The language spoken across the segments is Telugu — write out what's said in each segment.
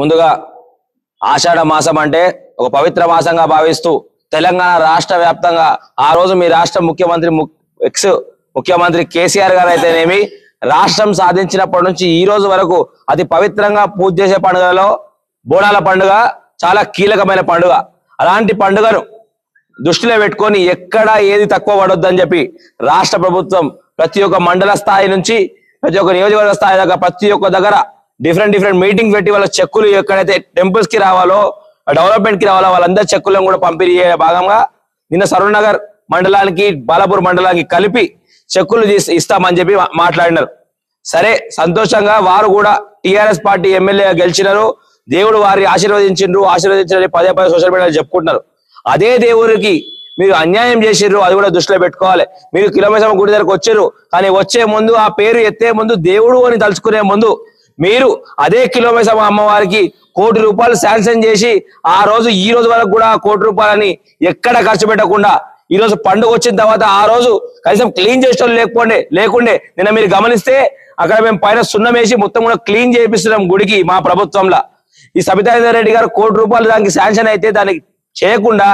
ముందుగా ఆషాఢ మాసం అంటే ఒక పవిత్ర మాసంగా భావిస్తూ తెలంగాణ రాష్ట్ర వ్యాప్తంగా ఆ రోజు మీ రాష్ట్ర ముఖ్యమంత్రి ము- ఎక్స్ ముఖ్యమంత్రి కేసీఆర్ గారు అయితేనేమి రాష్ట్రం సాధించినప్పటి నుంచి ఈ రోజు వరకు అతి పవిత్రంగా పూజ చేసే పండుగలో బోనాల పండుగ చాలా కీలకమైన పండుగ. అలాంటి పండుగను దృష్టిలో పెట్టుకొని ఎక్కడ ఏది తక్కువ పడొద్దని చెప్పి రాష్ట్ర ప్రభుత్వం ప్రతి ఒక్క మండల స్థాయి నుంచి ప్రతి ఒక్క నియోజకవర్గ స్థాయి దాకా ప్రతి ఒక్క దగ్గర డిఫరెంట్ డిఫరెంట్ మీటింగ్ పెట్టి వాళ్ళ చెక్కులు ఎక్కడైతే టెంపుల్స్కి రావాలో డెవలప్మెంట్కి రావాలో వాళ్ళందరి చెక్కులను కూడా పంపిణీ భాగంగా నిన్న సరూర్నగర్ మండలానికి బాలాపూర్ మండలానికి కలిపి చెక్కులు తీసి ఇస్తామని చెప్పి మాట్లాడినారు. సరే సంతోషంగా వారు కూడా టిఆర్ఎస్ పార్టీ ఎమ్మెల్యే గెలిచినారు. దేవుడు వారిని ఆశీర్వదించిండ్రు ఆశీర్వదించారని పదే పదే సోషల్ మీడియాలో చెప్పుకుంటున్నారు. అదే దేవుడికి మీరు అన్యాయం చేసిర్రు అది కూడా దృష్టిలో పెట్టుకోవాలి. మీరు కిలోమీటర్ గుడి దగ్గరకు వచ్చారు కానీ వచ్చే ముందు ఆ పేరు ఎత్తే ముందు దేవుడు అని తలుచుకునే ముందు మీరు అదే కిలోమీటర్ అమ్మవారికి కోటి రూపాయలు శాంక్షన్ చేసి ఆ రోజు ఈ రోజు వరకు కూడా కోటి రూపాయలని ఎక్కడ ఖర్చు పెట్టకుండా ఈ రోజు పండుగ వచ్చిన తర్వాత ఆ రోజు కనీసం క్లీన్ చేసేటోళ్ళు లేకపోండే లేకుండే. నిన్న మీరు గమనిస్తే అక్కడ మేము పైన సున్నం వేసి మొత్తం కూడా క్లీన్ చేపిస్తున్నాం గుడికి మా ప్రభుత్వంలో. ఈ సబితానంద రెడ్డి గారు కోటి రూపాయలు దానికి శాంక్షన్ అయితే దానికి చేయకుండా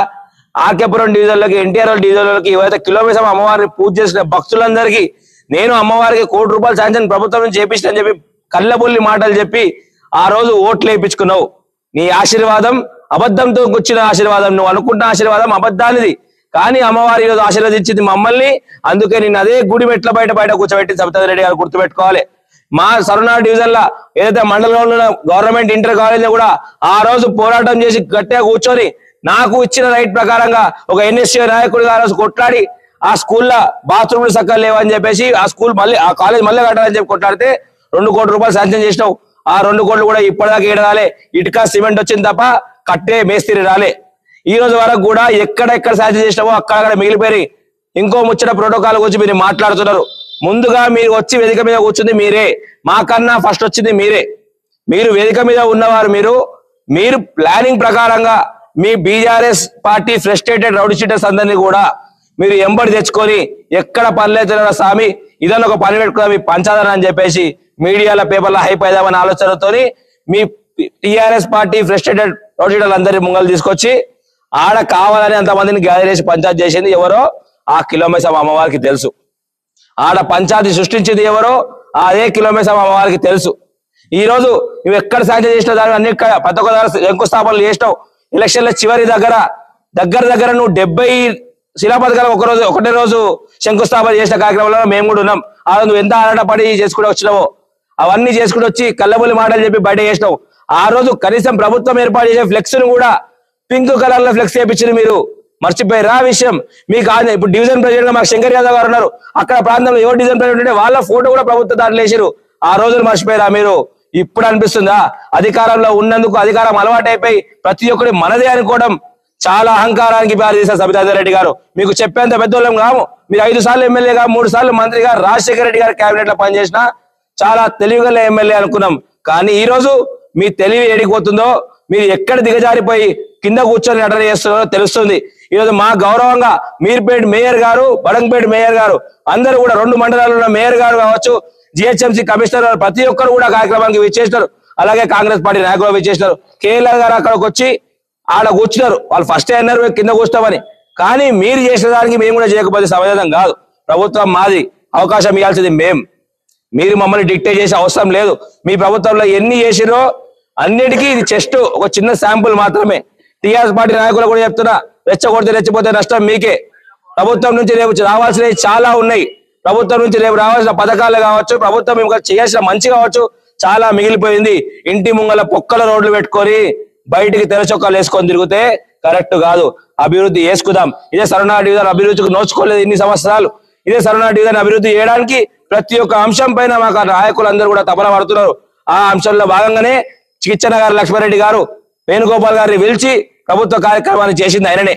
ఆర్కేపురం డీజిల్లోకి ఎన్టీఆర్ డీజిల్లోకి ఏవైతే కిలోమీటర్ అమ్మవారిని పూజ చేసిన భక్తులందరికీ నేను అమ్మవారికి కోటి రూపాయలు శాంక్షన్ ప్రభుత్వం నుంచి చేపించిన చెప్పి కళ్ళబుల్లి మాటలు చెప్పి ఆ రోజు ఓట్లు వేయించుకున్నావు. నీ ఆశీర్వాదం అబద్ధంతో వచ్చిన ఆశీర్వాదం నువ్వు అనుకుంటున్న ఆశీర్వాదం అబద్ధానిది. కానీ అమ్మవారి ఈరోజు ఆశీర్వదించింది మమ్మల్ని. అందుకే నేను అదే గుడి మెట్ల బయట బయట కూర్చోబెట్టి సబితా రెడ్డి గారు గుర్తుపెట్టుకోవాలి. మా సరునాడు డివిజన్ లా ఏదైతే మండలంలో ఉన్న గవర్నమెంట్ ఇంటర్ కాలేజ్ కూడా ఆ రోజు పోరాటం చేసి గట్టిగా కూర్చొని నాకు ఇచ్చిన రైట్ ప్రకారంగా ఒక ఎన్ఎస్సీ నాయకుడిగా ఆ రోజు కొట్లాడి ఆ స్కూల్లో బాత్రూమ్లు సక్కగా లేవని చెప్పేసి ఆ స్కూల్ మళ్ళీ ఆ కాలేజ్ మళ్ళీ కట్టాలని చెప్పి కొట్లాడితే రెండు కోట్ల రూపాయలు శాంక్షన్ చేసినావు. ఆ రెండు కోట్లు కూడా ఇప్పటిదాకా ఏడు రాలే ఇటుక సిమెంట్ వచ్చింది తప్ప కట్టే మేస్త్రి రాలే. ఈ రోజు వరకు కూడా ఎక్కడెక్కడ శాంక్షన్ చేసినావో అక్కడక్కడ మిగిలిపోయి ఇంకో ముచ్చట ప్రోటోకాల్ గురించి మీరు మాట్లాడుతున్నారు. ముందుగా మీరు వచ్చి వేదిక మీద కూర్చుంది మీరే. మాకన్నా ఫస్ట్ వచ్చింది మీరే. మీరు వేదిక మీద ఉన్నవారు మీరు. మీరు ప్లానింగ్ ప్రకారంగా మీ BRS party frustrated rowdy sheeters అందరినీ కూడా మీరు ఎంబడి తెచ్చుకొని ఎక్కడ పనిలేతున్న స్వామి? ఇదన్న ఒక పని పెట్టుకున్నా మీ పంచాదన అని చెప్పేసి మీడియాల పేపర్ల హైప్ అయిదామనే ఆలోచనతోని మీ టిఆర్ఎస్ పార్టీ ఫ్రస్ట్రేటెడ్ రౌడీ ముంగలు తీసుకొచ్చి ఆడ కావాలని అంతమందిని గ్యాదర్ చేసి పంచాయతీ చేసింది ఎవరో? ఆ కిలోమీటర్ అమ్మవారికి తెలుసు. ఆడ పంచాయతీ సృష్టించింది ఎవరో? అదే కిలోమీటర్ అమ్మవారికి తెలుసు. ఈ రోజు నువ్వు ఎక్కడ సాధ్యం చేసిన దాని అన్ని క- ప్రతి ఒక్క దగ్గర శంకుస్థాపనలు చేసినావు. ఎలక్షన్ల చివరి దగ్గర దగ్గర దగ్గర నువ్వు డెబ్బై శిలాపథకాలు ఒక రోజు ఒకటే రోజు శంకుస్థాపన చేసిన కార్యక్రమంలో మేము కూడా ఉన్నాం. ఆ రోజు నువ్వు ఎంత ఆరాటపడి చేసుకుంటూ వచ్చినావో అవన్నీ చేసుకుంటూ వచ్చి కళ్ళబుల్లి మాటలు చెప్పి బయట చేసినాం. ఆ రోజు కనీసం ప్రభుత్వం ఏర్పాటు చేసే ఫ్లెక్స్ను కూడా పింక్ కలర్లో ఫ్లెక్స్ చేయించింది మీరు. మర్చిపోయారు ఆ విషయం. మీకు ఇప్పుడు డివిజన్ ప్రెసిడెంట్గా మాకు శంకర్ యాదవ్ గారు ఉన్నారు. అక్కడ ప్రాంతంలో ఎవరు డివిజన్ ప్రెసిడెంట్ ఉంటే వాళ్ళ ఫోటో కూడా ప్రభుత్వ దాంట్లో వేసారు ఆ రోజులు మర్చిపోయారా మీరు. ఇప్పుడు అనిపిస్తుందా? అధికారంలో ఉన్నందుకు అధికారం అలవాటైపోయి ప్రతి ఒక్కరి మనదే అనుకోవడం చాలా అహంకారానికి బారి తీశారు రెడ్డి గారు. మీకు చెప్పేంత పెద్దోళ్ళం కాము. మీరు ఐదు సార్లు ఎమ్మెల్యేగా మూడు సార్లు మంత్రిగా రాజశేఖర రెడ్డి గారు కేబినెట్లో పనిచేసినా చాలా తెలివిగల ఎమ్మెల్యే అనుకున్నాం. కానీ ఈ రోజు మీ తెలివి ఏడిపోతుందో మీరు ఎక్కడ దిగజారిపోయి కింద కూర్చొని నటన చేస్తున్నారో తెలుస్తుంది. ఈ రోజు మా గౌరవంగా మీర్పేట మేయర్ గారు బడంపేట మేయర్ గారు అందరూ కూడా రెండు మండలాల్లో ఉన్న మేయర్ గారు కావచ్చు జిహెచ్ఎంసీ కమిషనర్ గారు ప్రతి ఒక్కరు కూడా కార్యక్రమానికి విచ్చేసినారు. అలాగే కాంగ్రెస్ పార్టీ నాయకులు విచ్చేసినారు. కేఎల్ఆర్ గారు అక్కడికి వచ్చి ఆడ కూర్చున్నారు. వాళ్ళు ఫస్ట్ అన్నారు కింద కూర్చోమని కానీ మీరు చేసిన దానికి మేము కూడా చేయకపోతే సమాధానం కాదు. ప్రభుత్వం మాది అవకాశం ఇవ్వాల్సింది మేము మీరు మమ్మల్ని డిక్టేట్ చేసే అవసరం లేదు. మీ ప్రభుత్వంలో ఎన్ని చేసిరో అన్నిటికీ ఇది జస్ట్ ఒక చిన్న శాంపుల్ మాత్రమే. టీఆర్ఎస్ పార్టీ నాయకులు కూడా చెప్తున్నా రెచ్చగొడితే రెచ్చిపోతే నష్టం మీకే. ప్రభుత్వం నుంచి రేపు రావాల్సినవి చాలా ఉన్నాయి. ప్రభుత్వం నుంచి రేపు రావాల్సిన పథకాలు కావచ్చు ప్రభుత్వం ఇంకా చేయాల్సిన మంచి కావచ్చు చాలా మిగిలిపోయింది. ఇంటి ముంగల పొక్కల రోడ్లు పెట్టుకొని బయటికి తెరచొక్కలు వేసుకొని తిరిగితే కరెక్ట్ కాదు. అభివృద్ధి చేసుకుందాం. ఇదే సరణ డివిజన్ అభివృద్ధికి నోచుకోలేదు ఇన్ని సంవత్సరాలు. ఇదే సరణ డివిజన్ అభివృద్ధి చేయడానికి ప్రతి ఒక్క అంశం పైన మాకు నాయకులందరూ కూడా తపన పడుతున్నారు. ఆ అంశంలో భాగంగానే చికిత్సన గారు లక్ష్మారెడ్డి గారు వేణుగోపాల్ గారిని పిలిచి ప్రభుత్వ కార్యక్రమాన్ని చేసింది ఆయననే.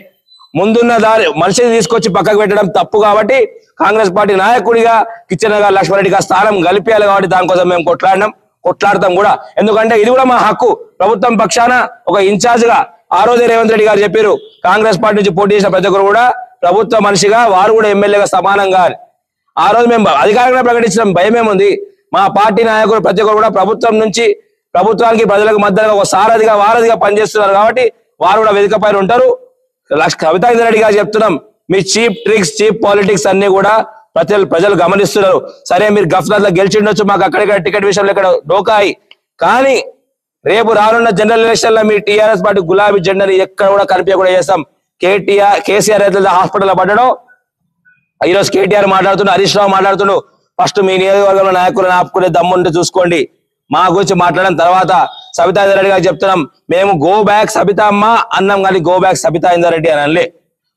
ముందున్న దారి మనిషిని తీసుకొచ్చి పక్కకు పెట్టడం తప్పు కాబట్టి కాంగ్రెస్ పార్టీ నాయకుడిగా కిచెన్ గారు లక్ష్మారెడ్డికి స్థానం గలిపేయాలి కాబట్టి దానికోసం మేము కొట్లాడినాం కొట్లాడతాం కూడా. ఎందుకంటే ఇది కూడా మా హక్కు. ప్రభుత్వం పక్షాన ఒక ఇన్ఛార్జ్గా ఆ రోజే రేవంత్ రెడ్డి గారు చెప్పారు కాంగ్రెస్ పార్టీ నుంచి పోటీ చేసిన ప్రతి ఒక్కరు కూడా ప్రభుత్వ మనిషిగా వారు కూడా ఎమ్మెల్యేగా సమానంగా ఆ రోజు మేము అధికారంగా ప్రకటించడం భయం ఏముంది మా పార్టీ నాయకులు ప్రతి ఒక్కరు కూడా ప్రభుత్వం నుంచి ప్రభుత్వానికి ప్రజలకు మధ్యలో ఒక సారథిగా వారధిగా పనిచేస్తున్నారు కాబట్టి వారు కూడా వేదిక పైన ఉంటారు. లక్ష- కవితా రెడ్డి గారు చెప్తున్నాం మీ చీప్ ట్రిక్స్ చీప్ పాలిటిక్స్ అన్ని కూడా ప్రజలు ప్రజలు గమనిస్తున్నారు. సరే మీరు గఫ్నర్లో గెలిచిండొచ్చు మాకు అక్కడిక్కడ టికెట్ విషయంలో ఇక్కడ డోకాయి. కానీ రేపు రానున్న జనరల్ ఎలక్షన్లో మీ టీఆర్ఎస్ పార్టీ గులాబీ జెండాని ఎక్కడ కూడా కనిపించకుండా చేస్తాం. కేటీఆర్ కేసీఆర్ అయితే హాస్పిటల్ పడ్డడం ఈరోజు రోజు కేటీఆర్ మాట్లాడుతుండు హరీష్ రావు మాట్లాడుతుండు. ఫస్ట్ మీ నియోజకవర్గంలో నాయకులను ఆపుకునే దమ్ముంటే చూసుకోండి. మా గురించి మాట్లాడిన తర్వాత సబితా రెడ్డి గారు చెప్తున్నాం మేము గో బ్యాక్ సబితా అమ్మ అన్నాం కానీ గో బ్యాక్ సబితా రెడ్డి అని అనలే.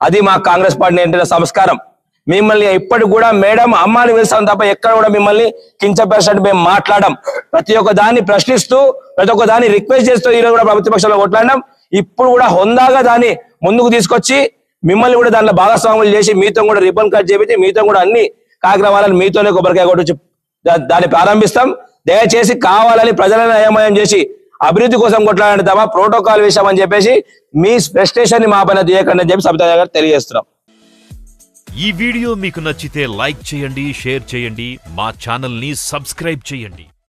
అది మా కాంగ్రెస్ పార్టీ ఏంటంటే సంస్కారం. మిమ్మల్ని ఇప్పటికి కూడా మేడం అమ్మాని పిలుస్తాం తప్ప ఎక్కడ కూడా మిమ్మల్ని కించపరిచినట్టు మేము మాట్లాడడం. ప్రతి ఒక్క దాన్ని ప్రశ్నిస్తూ ప్రతి ఒక్క దాన్ని రిక్వెస్ట్ చేస్తూ ఈ రోజు కూడా ప్రభుత్వ పక్షంలో కొట్లాడడం ఇప్పుడు కూడా హొందాగా దాన్ని ముందుకు తీసుకొచ్చి మిమ్మల్ని కూడా దాంట్లో భాగస్వాములు చేసి మీతో కూడా రిబ్బన్ కట్ చేపించి మీతో కూడా అన్ని కార్యక్రమాలను మీతోనే కొబ్బరికాయ కొట్టి దాన్ని ప్రారంభిస్తాం. దయచేసి కావాలని ప్రజలను అయోమయం చేసి అభివృద్ధి కోసం కొట్లాడండి తప్ప ప్రోటోకాల్ విషయం అని చెప్పేసి మీ ఫ్రస్ట్రేషన్ని మా పైన తీయకండి అని చెప్పి సబితా గారు తెలియజేస్తున్నాం. ఈ వీడియో మీకు నచ్చితే లైక్ చేయండి షేర్ చేయండి మా ఛానల్ని సబ్స్క్రైబ్ చేయండి.